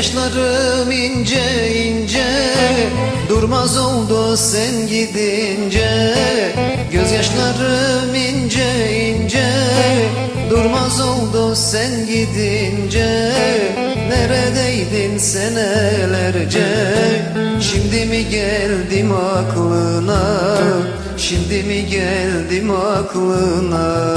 Gözyaşlarım ince ince Durmaz oldu sen gidince. Gözyaşlarım ince ince Durmaz oldu sen gidince. Neredeydin senelerce Şimdi mi geldim aklına? Şimdi mi geldim aklına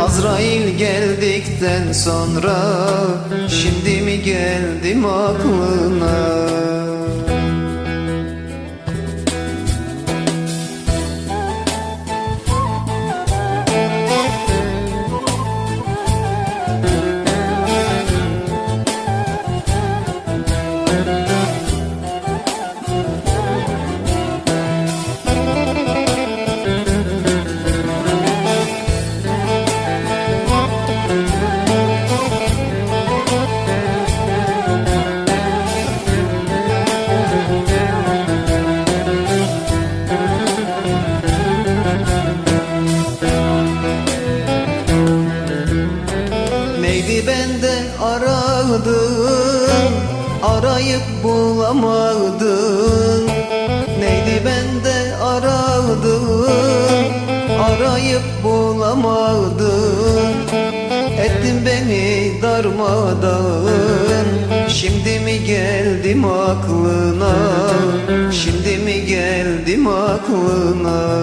Azrail geldikten sonra Şimdi mi geldim aklına aradın Arayıp bulamadın Neydi bende aradın Arayıp bulamadın Ettin beni darmadağın Şimdi mi geldim aklına? Şimdi mi geldim aklına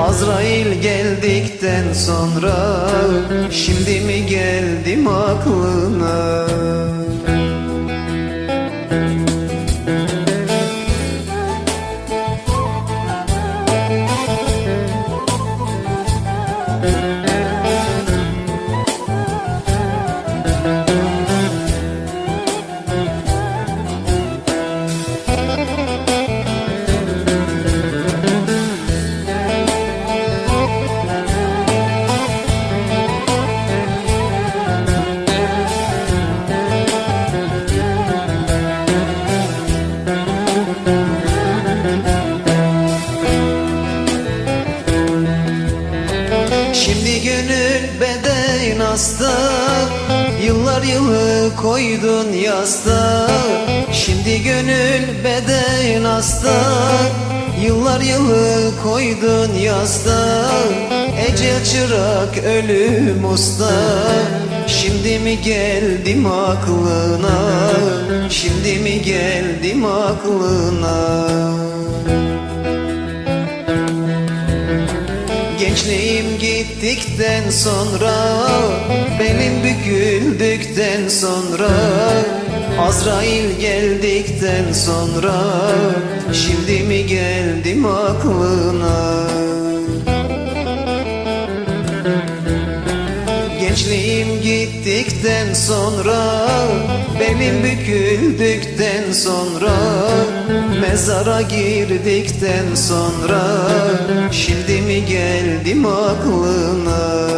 Azrail geldikten sonra Şimdi mi geldim aklına Şimdi gönül beden hasta Yıllar yılı koydun yasta. Şimdi gönül beden hasta Yıllar yılı koydun yasta. Ecel çırak ölüm usta Şimdi mi geldim aklına? Şimdi mi geldim aklına? Gençliğim gittikten sonra Belim büküldükten sonra Azrail geldikten sonra Şimdi mi geldim aklına Gençliğim gittikten sonra Belim büküldükten sonra Mezara girdikten sonra Şimdi mi geldim aklına